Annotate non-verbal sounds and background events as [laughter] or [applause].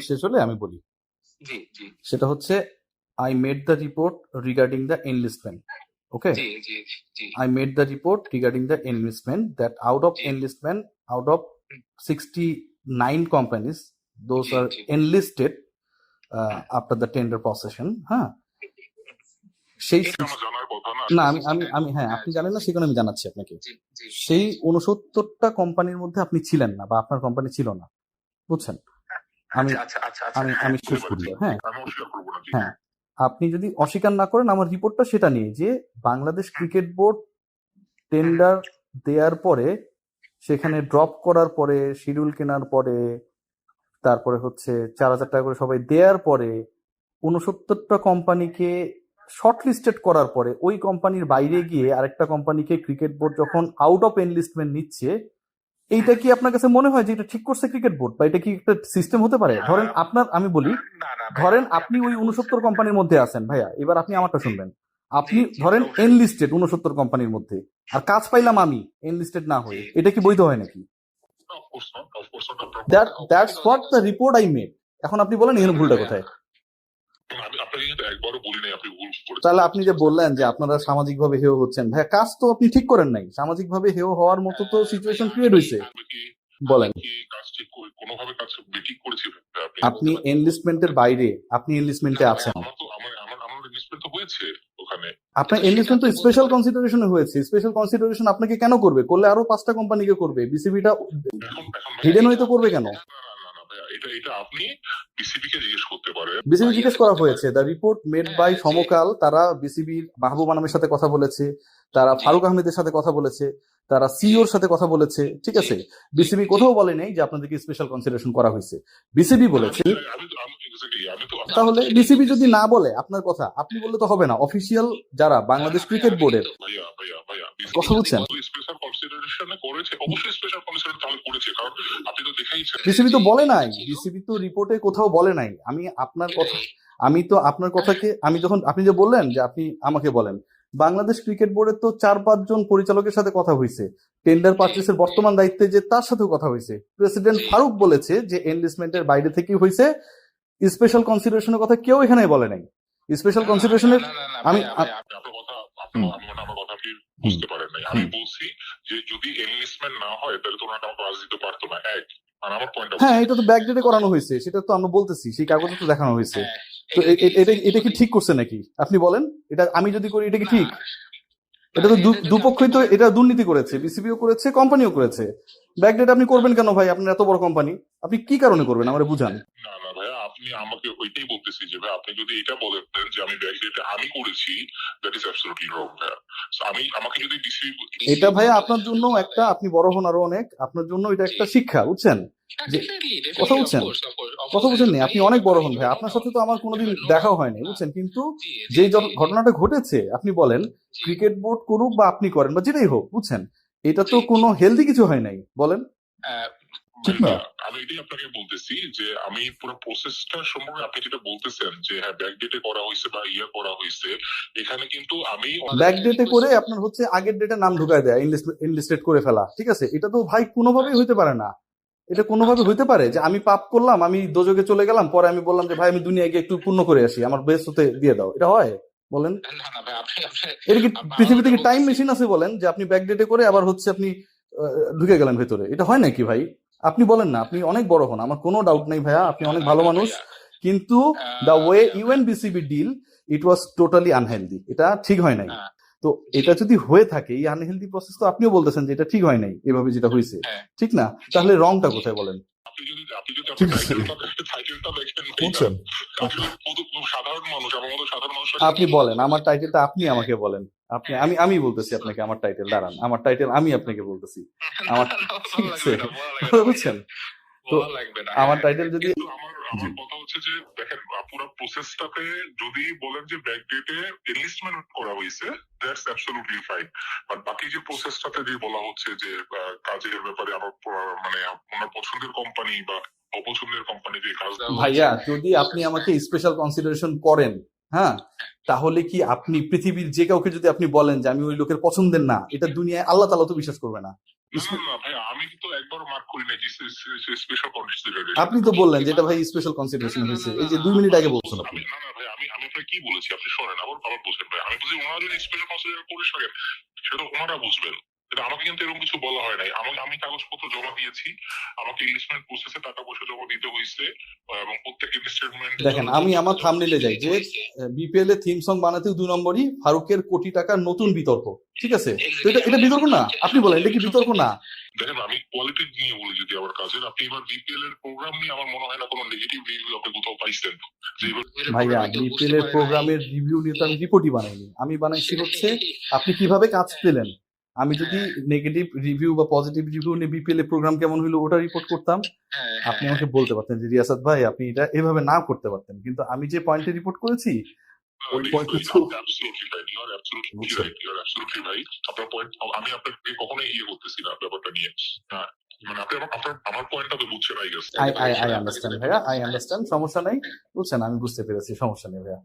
[clears throat] শেষ হলে আমি বলি। সেটা হচ্ছে I made the report regarding the enlistment okay I made the report regarding the enlistment that out of enlistment out of sixty nine companies those are enlisted after the tender procession হ্যাঁ? সেই না আমি আমি আমি হ্যাঁ আপনি জানেন না সেখানে আমি জানাচ্ছি আপনাকে। সেই উনসত্তরটা কোম্পানির মধ্যে আপনি ছিলেন না বা আপনার কোম্পানি ছিল না বুঝছেন? আমি আচ্ছা আচ্ছা আচ্ছা আমি শেষ হ্যাঁ। আমি অস্বীকার করব না জি। হ্যাঁ আপনি যদি অস্বীকার না করেন আমার রিপোর্টটা সেটা নিয়ে যে বাংলাদেশ ক্রিকেট বোর্ড টেন্ডার দেওয়ার পরে সেখানে ড্রপ করার পরে শিডিউল কেনার পরে তারপরে হচ্ছে চার হাজার টাকা করে সবাই দেওয়ার পরে উনসত্তরটা কোম্পানিকে শর্ট লিস্টেড করার পরে ওই কোম্পানির বাইরে গিয়ে আরেকটা কোম্পানিকে ক্রিকেট বোর্ড যখন আউট অফ এনলিস্টমেন্ট নিচ্ছে এইটা কি আপনার কাছে মনে হয় যে এটা ঠিক করছে ক্রিকেট বোর্ড বা এটা কি একটা সিস্টেম হতে পারে? ধরেন আপনার আমি বলি ধরেন আপনি ওই উনসত্তর কোম্পানির মধ্যে আছেন ভাইয়া এবার আপনি আমারটা শুনবেন। আপনি ধরেন এনলিস্টেড উনসত্তর কোম্পানির মধ্যে আর কাজ পাইলাম আমি এনলিস্টেড না হয়ে এটা কি বৈধ হয় নাকি? That's what the report I made এখন আপনি বলেন এখানে ভুলটা কোথায়? আমি আপনাকে কিন্তু একবারও বলি নাই আপনি ভুল তাহলে আপনি যে বললেন যে আপনারা সামাজিক ভাবে হেয় হচ্ছেন ভাইয়া কাজ তো আপনি ঠিক করেন নাই। সামাজিক ভাবে হেয় হওয়ার মতো তো সিচুয়েশন ক্রিয়েট হয়েছে। বলেন। কোনোভাবে কাজ ঠিক করেছি আপনি এনলিস্টমেন্টের বাইরে আপনি এনলিস্টমেন্টে আছেন। আপনার এনলিস্টমেন্ট তো স্পেশাল কনসিডারেশনে হয়েছে। স্পেশাল কনসিডারেশন আপনাকে কেন করবে? করলে আরও পাঁচটা কোম্পানিকে করবে। বিসিবিটা হিডেন হয়তো করবে কেন? এটা এটা আপনি বিসিবি কে জিজ্ঞেস করতে পারেন বিসিবি জিজ্ঞেস করা হয়েছে। The report made by Samakal তারা বিসিবির মাহবুব আনামের সাথে কথা বলেছে তারা ফারুক আহমেদের সাথে কথা বলেছে তারা সিওর সাথে কথা বলেছে ঠিক আছে? বিসিবি কোথাও বলে নেই যে আপনাদেরকে স্পেশাল কনসিডারেশন করা হয়েছে। বিসিবি বলেছে। তাহলে বিসিবি যদি না বলে আপনার কথা আপনি বললে তো হবে না। অফিসিয়াল যারা বাংলাদেশ ক্রিকেট বোর্ডের ভাইয়া ভাইয়া ভাইয়া কথা বলছেন? স্পেশাল কনসিডারেশনে করেছে অবশ্যই স্পেশাল কনসিডারেশন তাহলে করেছে কারণ আপনি তো দেখাইছেন বিসিবি তো বলে নাই বিসিবি তো রিপোর্টে কোথাও বলে নাই। আমি আপনার কথা আমি তো আপনার কথাকে আমি যখন আপনি যে বললেন যে আপনি আমাকে বলেন বাংলাদেশ ক্রিকেট বোর্ডের তো চার পাঁচজন পরিচালকের সাথে কথা হয়েছে। টেন্ডার পার্চেসের বর্তমান দায়িত্বে যে তার সাথেও কথা হয়েছে। প্রেসিডেন্ট ফারুক বলেছে যে এনলিস্টমেন্টের বাইরে থেকেই হয়েছে। স্পেশাল কনসিডারেশনের কথা কেউ এখানে বলে নাই। স্পেশাল কনসিডারেশনের আমি বুঝতে পারেন নাই। আমি বলছি যে যদি এনলিস্টমেন্ট না হয় তাহলে তো ওনাকে আমাকে কাজ দিতে পারতো না। এক আর আমার পয়েন্ট হ্যাঁ এটা তো ব্যাকডেটে করানো হয়েছে সেটা তো আমরা বলতেছি সেই কাগজে তো দেখানো হয়েছে। হ্যাঁ, তো এটা এটা কি ঠিক করছে নাকি? আপনি বলেন এটা আমি যদি করি এটা কি ঠিক? এটা তো দুপক্ষই তো এটা দুর্নীতি করেছে বিসিবিও করেছে কোম্পানিও করেছে। ব্যাকডেট আপনি করবেন কেন ভাই? আপনার এত বড় কোম্পানি আপনি কি কারণে করবেন? আমার বুঝান। না না ভাইয়া আপনি আমাকে ওইটাই বলতেছি যে ভাই আপনি যদি এটা বলেন যে আমি ব্যাক আমি করেছি দ্যাট ইজ অ্যাবসলিউটলি রং আমি আমাকে যদি ডিসি এটা ভাইয়া আপনার জন্য একটা আপনি বড় হন আরও অনেক আপনার জন্য এটা একটা শিক্ষা বুঝছেন? কথা বলছেন? কথা বুঝেন নি? আপনি অনেক বড় হন ভাই। আপনার সাথে তো আমার কোনোদিন দেখা হয়নি বুঝছেন? কিন্তু যে ঘটনাটা ঘটেছে আপনি বলেন ক্রিকেট বোর্ড করুক বা আপনি করেন বা যেটাই হোক বুঝছেন? এটা তো কোনো হেলদি কিছু হয় নাই বলেন? আমি এটাই আপনাকে বলতেছি যে আমি পুরো প্রসেসটা সম্পর্কে আপনি যেটা বলতেছেন যে হ্যাঁ ব্যাক ডেটে করা হয়েছে বা ইয়ে করা হয়েছে এখানে কিন্তু আমি ব্যাকডেটে করে আপনার হচ্ছে আগের ডেটে নাম ঢুকায় দেয় ইনলিস্টেড করে ফেলা ঠিক আছে? এটা তো ভাই কোনোভাবেই হইতে পারে না। এটা কোনোভাবে হইতে পারে যে আমি পাপ করলাম আমি দোজকে চলে গেলাম পরে আমি বললাম যে ভাই আমি দুনিয়া গিয়ে একটু পূর্ণ করে আসি আমার বেস হতে দিয়ে দাও। এটা হয়? বলেন। এটা কি পৃথিবীতে কি টাইম মেশিন আছে বলেন যে আপনি ব্যাকডেটে করে আবার হচ্ছে আপনি ঢুকে গেলেন ভেতরে। এটা হয় নাকি ভাই? আপনি বলেন না আপনি অনেক বড় হন আমার কোনো ডাউট নাই ভাইয়া আপনি অনেক ভালো মানুষ কিন্তু the way UN BCB deal it was totally unhealthy এটা ঠিক হয় নাই। তো এটা যদি হয়ে থাকে এই আনহেলদি প্রসেস তো আপনিও বলতেছেন যে এটা ঠিক হয় নাই এভাবে যেটা হয়েছে। হ্যাঁ। ঠিক না? তাহলে রংটা কোথায় বলেন? আপনি বলেন আমার টাইটেলটা আপনি আমাকে বলেন। আপনি আমি আমি বলতেছি আপনাকে আমার টাইটেল দাঁড়ান আমার টাইটেল আমি আপনাকে বলতেছি [laughs] আমার- ঠিক আছে। [laughs] বুঝছেন তো। আমার হ্যাঁ, টাইটেল যদি আমার আমার কথা হচ্ছে যে দেখেন পুরো প্রসেসটাতে যদি বলেন যে ব্যাক ডেটে এনলিস্টমেন্ট করা হয়েছে দ্যাটস অ্যাবসলিউটলি ফাইন বাট বাকি যে প্রসেসটাতে যে বলা হচ্ছে যে কাজের ব্যাপারে আমার মানে আপনার পছন্দের কোম্পানি বা অপছন্দের কোম্পানি যে কাজ ভাইয়া যদি আপনি আমাকে স্পেশাল কনসিডারেশন করেন হ্যাঁ? তাহলে কি আপনি পৃথিবীর যে কাউকে যদি আপনি বলেন যে আমি ওই লোকের পছন্দের না এটা দুনিয়ায় আল্লাহ তালা তো বিশ্বাস করবে না। আপনি তো বললেন যে এটা ভাই স্পেশাল কনসিডারেশন হয়েছে। এই যে দুই মিনিট আগে বলছেন আপনি। আমি আপনাকে কি বলেছি? আপনি শোনেন আবার আবার বুঝেন ভাই। আমি বুঝি ওনারা যদি স্পেশাল কনসিডার করে থাকেন সেটা ওনারা বুঝবেন। আমাকে কিন্তু এরকম কিছু বলা হয় নাই। আমি আমি কাগজপত্র জমা দিয়েছি। আমাকে ইনভেস্টমেন্ট প্রসেসে টাকা পয়সা জমা দিতে হয়েছে এবং প্রত্যেক ইনভেস্টমেন্ট দেখেন আমি আমার থামনেলে যাই যে বিপিএল এর থিম সং বানাতেও দুই নম্বরই ফারুকের কোটি টাকার নতুন বিতর্ক ঠিক আছে? তো এটা এটা বিতর্ক না? আপনি বলেন এটা কি বিতর্ক না? দেখেন আমি কোয়ালিটি নিয়ে বলি যদি আমার কাজের আপনি এবার বিপিএল এর প্রোগ্রাম নিয়ে আমার মনে হয় না কোনো নেগেটিভ রিভিউ আপনি কোথাও পাইছেন। ভাইয়া বিপিএল এর প্রোগ্রামের রিভিউ নিয়ে তো আমি রিপোর্টই বানাইনি। আমি বানাইছি হচ্ছে আপনি কীভাবে কাজ পেলেন? আমি যদি নেগেটিভ রিভিউ বা পজিটিভ রিভিউ নিয়ে বিপিএল এর প্রোগ্রাম কেমন হলো ওটা রিপোর্ট করতাম। হ্যাঁ, আপনি আমাকে বলতে পারতেন যে রিয়াসাদ ভাই আপনি এটা এভাবে না করতে পারতেন। কিন্তু আমি যে পয়েন্টে রিপোর্ট করেছি ওই আপনার পয়েন্ট আমি আপনাকে কখনোই ইয়ে করতেছি না ব্যাপারটা নিয়ে। হ্যাঁ মানে আপনি আপনার আমার পয়েন্টটা তো বুঝছেন I guess I I I understand ভাইয়া আই আন্ডারস্ট্যান্ড সমস্যা নাই। বুঝছেন আমি বুঝতে পেরেছি সমস্যা নেই ভাইয়া।